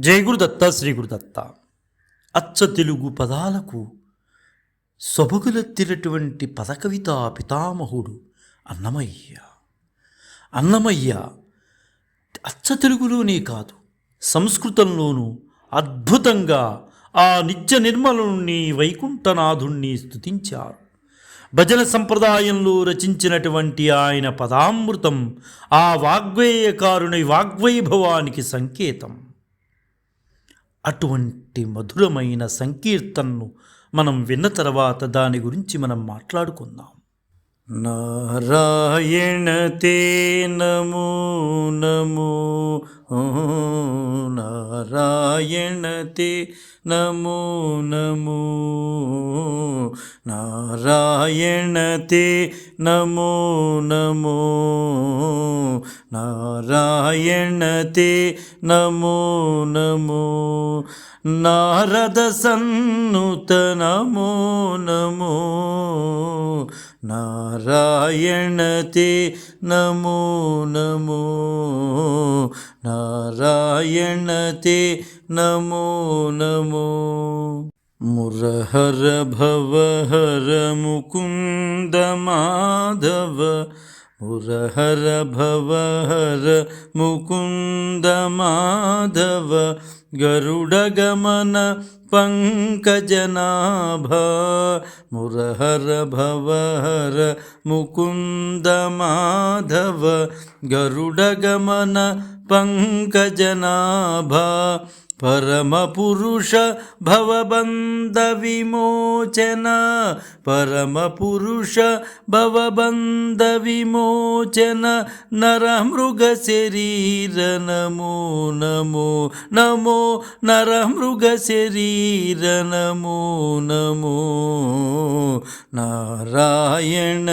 జయగురుదత్త శ్రీగురుదత్త అచ్చ తెలుగు పదాలకు సొబగులెత్తినటువంటి పదకవితా పితామహుడు అన్నమయ్య. అన్నమయ్య అచ్చ తెలుగులోనే కాదు సంస్కృతంలోనూ అద్భుతంగా ఆ నిత్య నిర్మలుణ్ణి వైకుంఠనాథుణ్ణి స్తుతించారు. భజన సంప్రదాయంలో రచించినటువంటి ఆయన పదామృతం ఆ వాగ్వేయకారుని వాగ్వైభవానికి సంకేతం. అటువంటి మధురమైన సంకీర్తనను మనం విన్న తర్వాత దాని గురించి మనం మాట్లాడుకుందాం. నారాయణ తే నమో నమో నారాయణ తే నమో నమో నారాయణ తే నమో నమో నారాయణ తే నమో నమో నారద సన్నుత నమో నమో नारायण ते नमो नमो। नारायण ते नमो नमो। मुरहर भव हर मुकुन्द माधव। मुरहर भवहर मुकुन्द माधव गरुडगमन पङ्कजनाभ मुरहर भवहर मुकुन्द माधव गरुडगमन पङ्कजनाभ परमपुरुष भवबन्धविमोचन పరమపురుష భవబంధ విమోచన పరమపురుష భవబంధ విమోచన నరమృగ శరీర నమో నమో నమో నరమృగ శరీర నమో నమో నారాయణ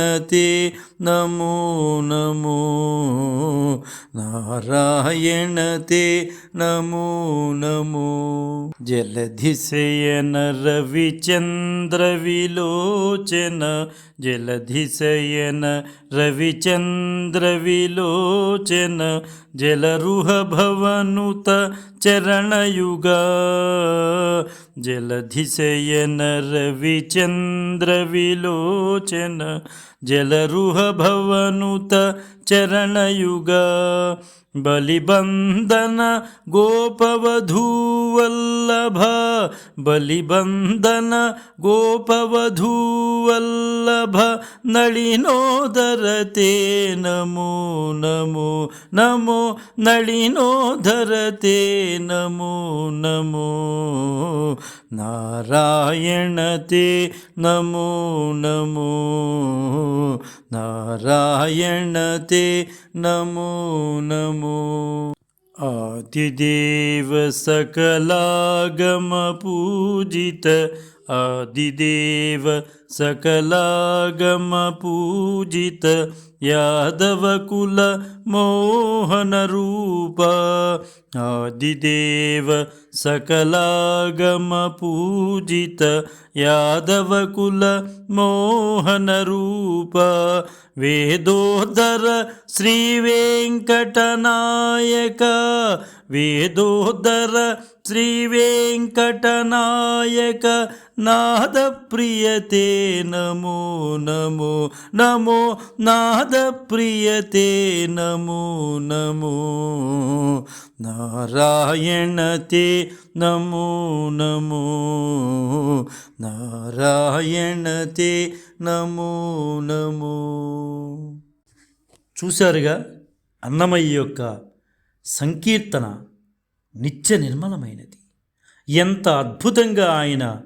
తే నమో నమో విలోచన జలధిశయన రవిచంద్ర విలోచన जलरुहभवनुत चरणयुग। जलधिषयनरविचन्द्रविलोचन जलरुहभवनुत चरणयुग। बलिबन्दनं गोपवधूवल्लभ। बलिबन्दनं गोपवधूवल्लभ। नळिनोदर ते नमो नमो नमो नळिनो धरते नमो नमो। नारायण ते नमो नमो। नारायण ते नमो नमो। आदिदेव सकलागमपूजित పూజిత ఆదిదేవ సకలాగమ పూజిత యాదవకుల మోహన రూప ఆదిదేవ సకలాగమ పూజిత యాదవకుల మోహన రూప వేదోదర శ్రీ వెంకటనాయక నాద ప్రియతే నమో నమో నమో నాద ప్రియతే నమో నమో నారాయణ తే నమో నమో నారాయణ తే నమో నమో చూశారుగా అన్నమయ్య యొక్క సంకీర్తన నిత్య నిర్మలమైనది. ఎంత అద్భుతంగా ఆయన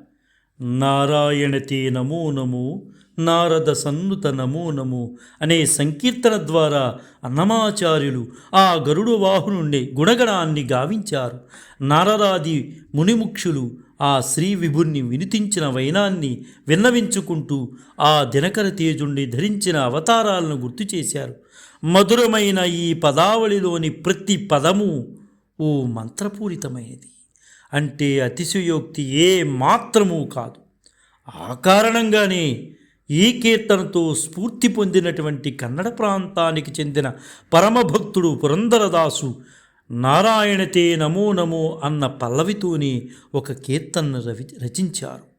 నారాయణతే నమో నమో నారద సన్నుత నమో నమో అనే సంకీర్తన ద్వారా అన్నమాచార్యులు ఆ గరుడు వాహనుండే గుణగణాన్ని గావించారు. నారదాది మునిముక్షులు ఆ శ్రీ విభుణ్ణి వినితించిన వైనాన్ని విన్నవించుకుంటూ ఆ దినకర తేజుణ్ణి ధరించిన అవతారాలను గుర్తు చేశారు. మధురమైన ఈ పదావళిలోని ప్రతి పదము ఓ మంత్రపూరితమైనది. అంటే అతిశయోక్తి ఏ మాత్రమూ కాదు. ఆ కారణంగానే ఈ కీర్తనతో స్ఫూర్తి పొందినటువంటి కన్నడ ప్రాంతానికి చెందిన పరమభక్తుడు పురందరదాసు నారాయణతే నమో నమో అన్న పల్లవితోనే ఒక కీర్తనను రవి రచించారు.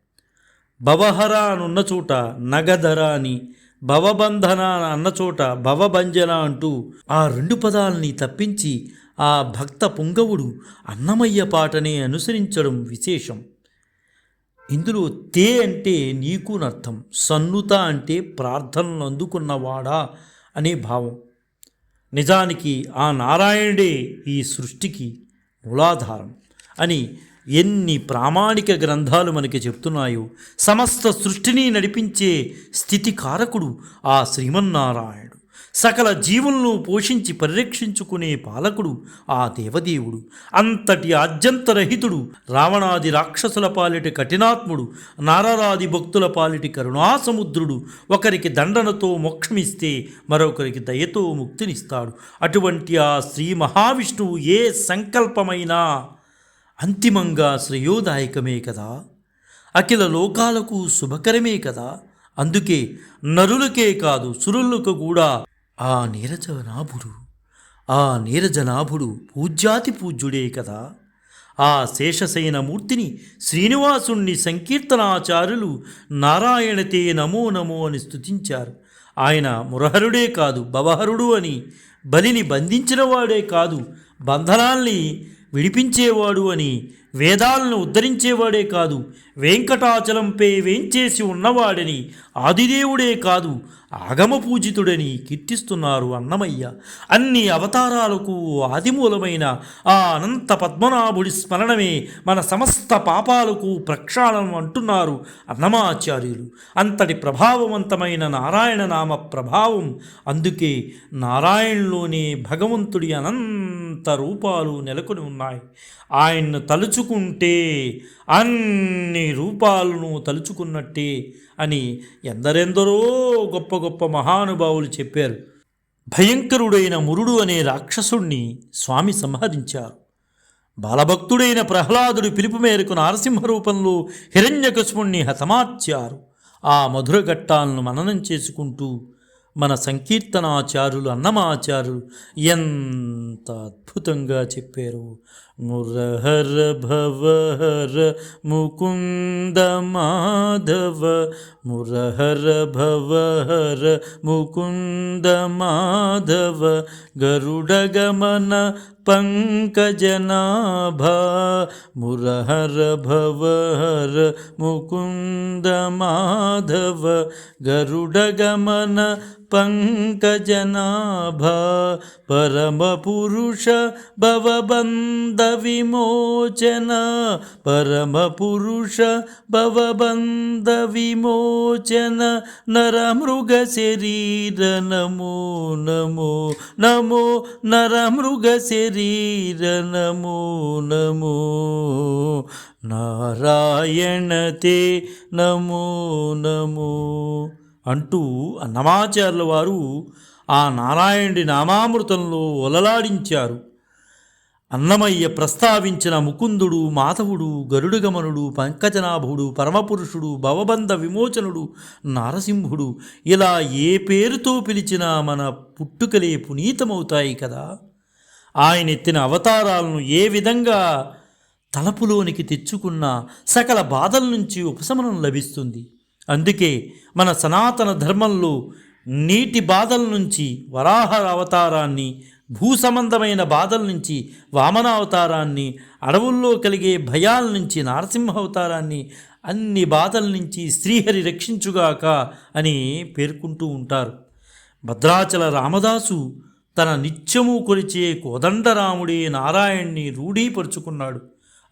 భవహర అనున్న చోట నగధర అని భవబంధన అన్న చోట భవభంజన అంటూ ఆ రెండు పదాలని తప్పించి ఆ భక్త పుంగవుడు అన్నమయ్య పాటనే అనుసరించడం విశేషం. ఇందులో తే అంటే నీకు అర్థం సన్నుత అంటే ప్రార్థనలు అందుకున్నవాడా అనే భావం. నిజానికి ఆ నారాయణుడే ఈ సృష్టికి మూలాధారం అని ఎన్ని ప్రామాణిక గ్రంథాలు మనకి చెప్తున్నాయో సమస్త సృష్టిని నడిపించే స్థితి కారకుడు ఆ శ్రీమన్నారాయణుడు. సకల జీవులను పోషించి పరిరక్షించుకునే పాలకుడు ఆ దేవదేవుడు. అంతటి ఆద్యంతరహితుడు రావణాది రాక్షసుల పాలిటి కఠినాత్ముడు నారరాది భక్తుల పాలిటి కరుణాసముద్రుడు. ఒకరికి దండనతో మోక్షమిస్తే మరొకరికి దయతో ముక్తినిస్తాడు. అటువంటి ఆ శ్రీ మహావిష్ణువు ఏ సంకల్పమైనా అంతిమంగా శ్రేయోదాయకమే కదా? అఖిల లోకాలకు శుభకరమే కదా? అందుకే నరులకే కాదు సురులకు కూడా ఆ నీరజనాభుడు ఆ నీరజనాభుడు పూజ్యాతి పూజ్యుడే కదా? ఆ శేషశయన మూర్తిని శ్రీనివాసుణ్ణి సంకీర్తనాచార్యులు నారాయణతే నమో నమో అని స్తుతించారు. ఆయన మురహరుడే కాదు భవహరుడు అని బలిని బంధించినవాడే కాదు బంధనాల్ని విడిపించేవాడు అని వేదాలను ఉద్ధరించేవాడే కాదు వెంకటాచలంపై వేంచేసి ఉన్నవాడని ఆదిదేవుడే కాదు ఆగమ పూజితుడని కీర్తిస్తున్నారు అన్నమయ్య. అన్ని అవతారాలకు ఆదిమూలమైన ఆ అనంత పద్మనాభుడి స్మరణమే మన సమస్త పాపాలకు ప్రక్షాళనం అంటున్నారు అన్నమాచార్యులు. అంతటి ప్రభావవంతమైన నారాయణ నామ ప్రభావం అందుకే నారాయణలోనే భగవంతుడి అనంత రూపాలు నెలకొని ఉన్నాయి. ఆయన్ను తలుచుకుంటే అన్ని రూపాలను తలుచుకున్నట్టే అని ఎందరెందరో గొప్ప గొప్ప మహానుభావులు చెప్పారు. భయంకరుడైన మురుడు అనే రాక్షసుణ్ణి స్వామి సంహరించారు. బాలభక్తుడైన ప్రహ్లాదుడి పిలుపు మేరకు నారసింహ రూపంలో హిరణ్యకశుణ్ణి హతమార్చారు. ఆ మధుర ఘట్టాలను మననం చేసుకుంటూ మన సంకీర్తనాచారులు అన్నమాచారులు ఎంత అద్భుతంగా చెప్పారు. मुरहर भवहर मुकुन्द माधव। मुरहर भवहर मुकुन्द माधव। गरुडगमन पङ्कजनाभा। मुरहर भवहर मुकुन्द माधव। गरुडगमन पङ्कजनाभा। परमपुरुष भवबन्ध విమోచన పరమపురుష భవబంధ విమోచన నరమృగ శరీర నమో నమో నమో నరమృగ శరీర నమో నమో నారాయణతే నమో నమో అంటూ అన్నమాచార్యుల వారు ఆ నారాయణుడి నామామృతంలో ఒలలాడించారు. అన్నమయ్య ప్రస్తావించిన ముకుందుడు మాధవుడు గరుడుగమనుడు పంకజనాభుడు పరమపురుషుడు భవబంధ విమోచనుడు నారసింహుడు ఇలా ఏ పేరుతో పిలిచినా మన పుట్టుకలే పునీతమవుతాయి కదా. ఆయన ఎత్తిన అవతారాలను ఏ విధంగా తలపులోనికి తెచ్చుకున్న సకల బాధల నుంచి ఉపశమనం లభిస్తుంది. అందుకే మన సనాతన ధర్మంలో నీటి బాధల నుంచి వరాహ అవతారాన్ని భూ సంబంధమైన బాధల నుంచి వామన అవతారాన్ని అడవుల్లో కలిగే భయాల నుంచి నరసింహ అవతారాన్ని అన్ని బాధల నుంచి శ్రీహరి రక్షించుగాక అని పేర్కొంటూ ఉంటారు. భద్రాచల రామదాసు తన నిత్యము కొలిచే కోదండరాముడే నారాయణ్ణి రూఢీపరుచుకున్నాడు.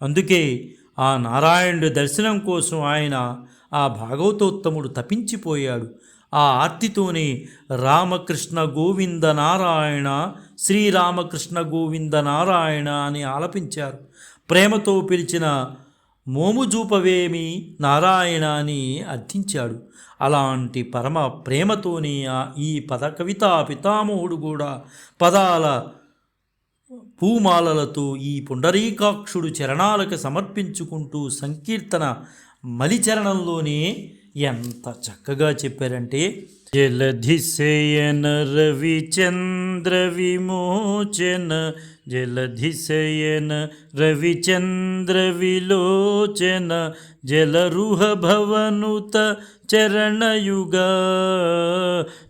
అందుకే ఆ నారాయణుడి దర్శనం కోసం ఆయన ఆ భాగవతోత్తముడు తపించిపోయాడు. ఆ ఆర్తితోనే రామకృష్ణ గోవింద నారాయణ శ్రీరామకృష్ణ గోవింద నారాయణ అని ఆలపించారు. ప్రేమతో పిలిచిన మోముజూపవేమి నారాయణ అని అర్థించాడు. అలాంటి పరమ ప్రేమతోనే ఆ ఈ పద కవితా పితామహుడు కూడా పదాల పూమాలలతో ఈ పుండరీకాక్షుడు చరణాలకు సమర్పించుకుంటూ సంకీర్తన మలిచరణంలోనే ఎంత చక్కగా చెప్పారంటే జలధిశయన రవిచంద్ర విమోచన జలధిశయన రవిచంద్ర విలోచన జలరుహ భవనుత చరణయుగా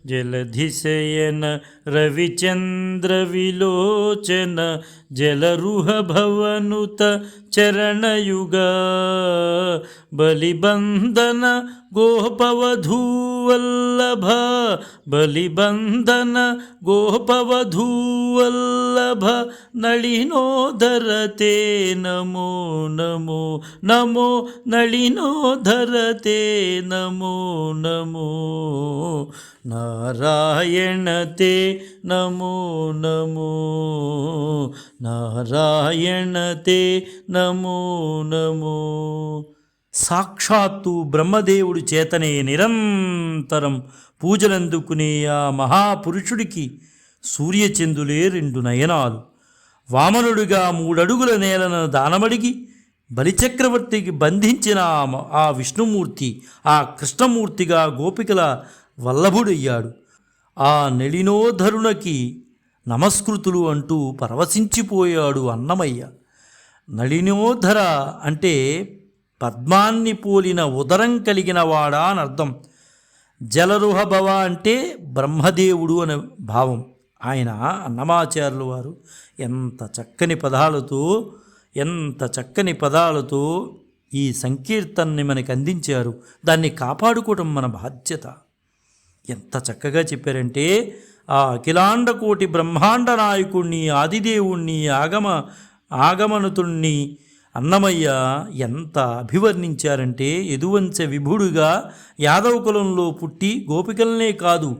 జలధిశయన రవిచంద్ర విలోచన జలరుహ భవనుత చరణయుగా బలిబంధన గోపవధూ वल्लभ बलिबन्धन गोपवधूवल्लभ नळिनोधरते नमो नमो नमो नळिनोधरते नमो नमो नारायण ते नमो नमो नारायण ते नमो नमो సాక్షాత్తు బ్రహ్మదేవుడు చేతనే నిరంతరం పూజలందుకునే ఆ మహాపురుషుడికి సూర్యచందులే రెండు నయనాలు. వామనుడిగా మూడడుగుల నేలను దానమడిగి బలిచక్రవర్తికి బంధించిన ఆ విష్ణుమూర్తి ఆ కృష్ణమూర్తిగా గోపికల వల్లభుడయ్యాడు. ఆ నళినోధరుణకి నమస్కృతులు అంటూ పరవశించిపోయాడు అన్నమయ్య. నళినోధర అంటే పద్మాన్ని పోలిన ఉదరం కలిగిన వాడా అని అర్థం. జలరుహ భవ అంటే బ్రహ్మదేవుడు అనే భావం. ఆయన అన్నమాచార్యులు వారు ఎంత చక్కని పదాలతో ఎంత చక్కని పదాలతో ఈ సంకీర్తనని మనకు అందించారు. దాన్ని కాపాడుకోవటం మన బాధ్యత. ఎంత చక్కగా చెప్పారంటే ఆ అఖిలాండకోటి బ్రహ్మాండ నాయకుణ్ణి ఆదిదేవుణ్ణి ఆగమ ఆగమనుతుణ్ణి అన్నమయ్య ఎంత అభివర్ణించారంటే ఎదువంచ విభుడుగా యాదవ కులంలో పుట్టి గోపికలనే కాదు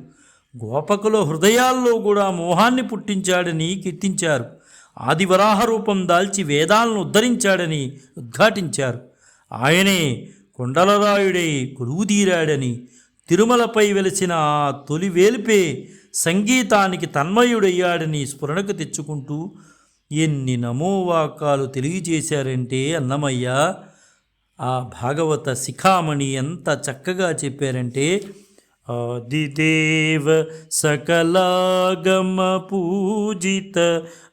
గోపకుల హృదయాల్లో కూడా మోహాన్ని పుట్టించాడని కీర్తించారు. ఆదివరాహ రూపం దాల్చి వేదాలను ఉద్ధరించాడని ఉద్ఘాటించారు. ఆయనే కొండలరాయుడై కొలువుదీరాడని తిరుమలపై వెలిసిన ఆ తొలి వేల్పే సంగీతానికి తన్మయుడయ్యాడని స్ఫురణకు తెచ్చుకుంటూ ఎన్ని నమోవాకాలు తెలియజేశారంటే అన్నమయ్య ఆ భాగవత శిఖామణి ఎంత చక్కగా చెప్పారంటే ఆదిదేవ సకలాగమ పూజిత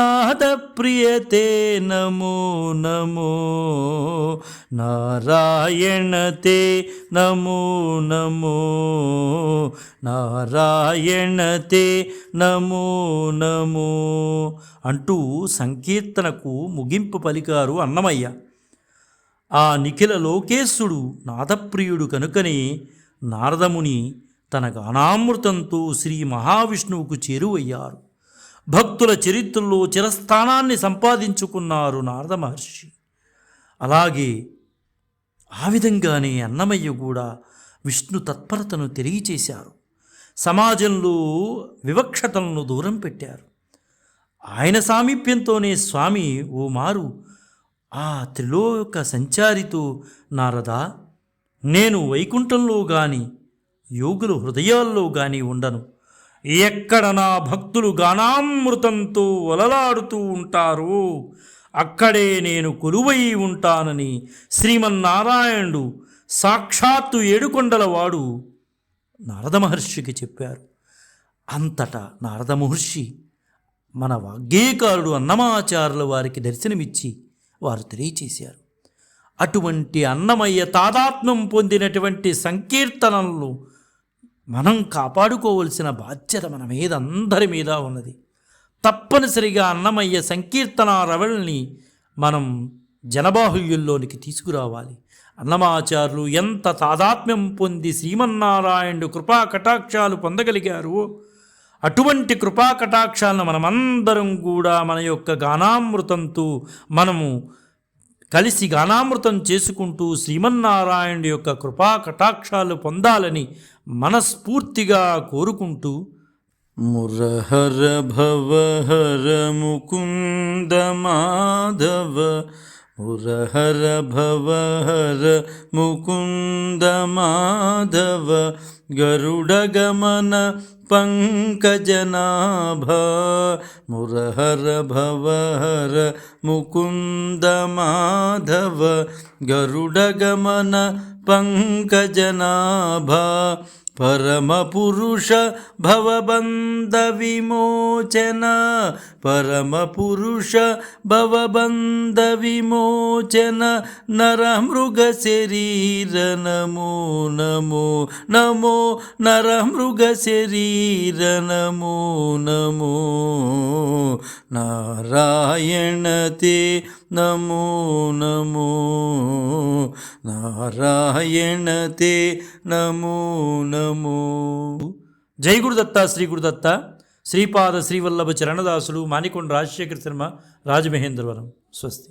రూప ప్రియతే నమో నమో నారాయణతే నమో నమో నారాయణతే నమో నమో అంటూ సంకీర్తనకు ముగింపు పలికారు అన్నమయ్య. ఆ నిఖిల లోకేశుడు నాదప్రియుడు కనుకనే నారదముని తన గానామృతంతో శ్రీ మహావిష్ణువుకు చేరువయ్యారు. భక్తుల చరిత్రలో చిరస్థానాన్ని సంపాదించుకున్నారు నారద మహర్షి. అలాగే ఆ విధంగానే అన్నమయ్య కూడా విష్ణు తత్పరతను తెలియచేశారు. సమాజంలో వివక్షతలను దూరం పెట్టారు. ఆయన సామీప్యంతోనే స్వామి ఓ మారు ఆ త్రిలోక సంచారితో నారదా నేను వైకుంఠంలో గాని యోగుల హృదయాల్లో గాని ఉండను. ఎక్కడ నా భక్తులు గానామృతంతో వలలాడుతూ ఉంటారో అక్కడే నేను కొలువై ఉంటానని శ్రీమన్నారాయణుడు సాక్షాత్తు ఏడుకొండలవాడు నారద మహర్షికి చెప్పారు. అంతటా నారద మహర్షి మన వాగ్గేయకారుడు అన్నమాచారుల వారికి దర్శనమిచ్చి వారు తెలియచేశారు. అటువంటి అన్నమయ్య తాదాత్మ్యం పొందినటువంటి సంకీర్తనలు మనం కాపాడుకోవలసిన బాధ్యత మన మీద అందరి మీద ఉన్నది. తప్పనిసరిగా అన్నమయ్య సంకీర్తన రవల్ని మనం జనబాహుల్యంలోనికి తీసుకురావాలి. అన్నమాచారులు ఎంత తాదాత్మ్యం పొంది శ్రీమన్నారాయణుడు కృపా కటాక్షాలు పొందగలిగారు అటువంటి కృపా కటాక్షాలను మనమందరం కూడా మన యొక్క గానామృతంతో మనము కలిసి గానామృతం చేసుకుంటూ శ్రీమన్నారాయణుడి యొక్క కృపా కటాక్షాలు పొందాలని మనస్ఫూర్తిగా కోరుకుంటూ మురహర భవహర ముకుంద మాధవ మురహర భవహర ముకుంద మాధవ గరుడగమన పంకజనాభ మురహర భవహర ముకుంద మాధవ గరుడగమన పంకజనాభ పరమపురుష భవబంధ విమోచన పరమపురుష భవబంధ విమోచన నరమృగ శరీర నమో నమో నమో నరమృగ శరీర నమో నమో నారాయణ తే నమో నమో. నారాయణ తే శ్రీపాద శ్రీవల్లభ చరణదాసులు మానికొండ రాజశేఖర శర్మ రాజమహేంద్రవరం. స్వస్తి.